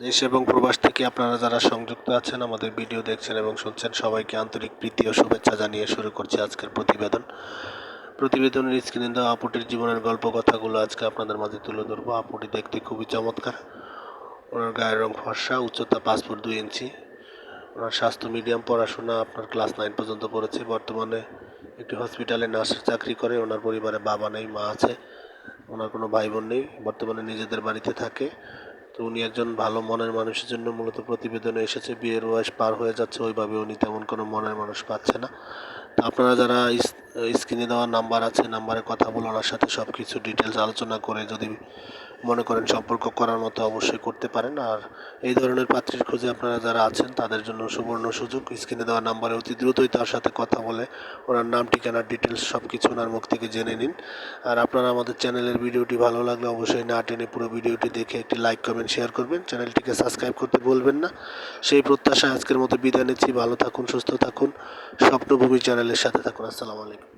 দেশ এবং প্রবাস থেকে আপনারা যারা সংযুক্ত আছেন, আমাদের ভিডিও দেখছেন এবং শুনছেন, সবাইকে আন্তরিক প্রীতি ও শুভেচ্ছা জানিয়ে শুরু করছি আজকের প্রতিবেদন। প্রতিবেদনের স্ক্রিনে দেওয়া আপুটির জীবনের গল্প কথাগুলো আজকে আপনাদের মাঝে তুলে ধরবো। আপুটি দেখতে খুবই চমৎকার। ওনার গায়ের রং ফর্সা, উচ্চতা পাঁচ ফুট দুই ইঞ্চি। ওনার স্বাস্থ্য মিডিয়াম পড়াশোনা আপনার ক্লাস নাইন পর্যন্ত পড়েছে। বর্তমানে একটি হসপিটালে নার্সের চাকরি করে। ওনার পরিবারে বাবা নেই, মা আছে। ওনার কোনো ভাই বোন নেই। বর্তমানে নিজেদের বাড়িতে থাকে। তো উনি একজন ভালো মনের মানুষের জন্য মূলত প্রতিবেদনে এসেছে, বিয়ের বয়স পার হয়ে যাচ্ছে, ওইভাবে উনি তেমন কোনো মনের মানুষ পাচ্ছে না। তো আপনারা যারা স্ক্রিনে দেওয়া নাম্বার আছে, নাম্বারে কথা বলে ওনার সাথে সব কিছু ডিটেলস আলোচনা করে যদি মনে করেন সম্পর্ক করার মতো অবশ্যই করতে পারেন। আর এই ধরনের পাত্রীর খোঁজে আপনারা যারা আছেন, তাদের জন্য সুবর্ণ সুযোগ। স্ক্রিনে দেওয়া নাম্বারে অতি দ্রুতই তার সাথে কথা বলে ওনার নাম ঠিকানার ডিটেলস সব কিছু ওনার মুখ থেকে জেনে নিন। আর আপনারা আমাদের চ্যানেলের ভিডিওটি ভালো লাগলে অবশ্যই না টেনে পুরো ভিডিওটি দেখে একটি লাইক কমেন্ট শেয়ার করবেন। চ্যানেলটিকে সাবস্ক্রাইব করতে বলবেন না। সেই প্রত্যাশায় আজকের মতো বিদায় নিচ্ছি। ভালো থাকুন, সুস্থ থাকুন। স্বপ্নভূমি চ্যানেলের সাথে থাকুন। আসসালামু আলাইকুম।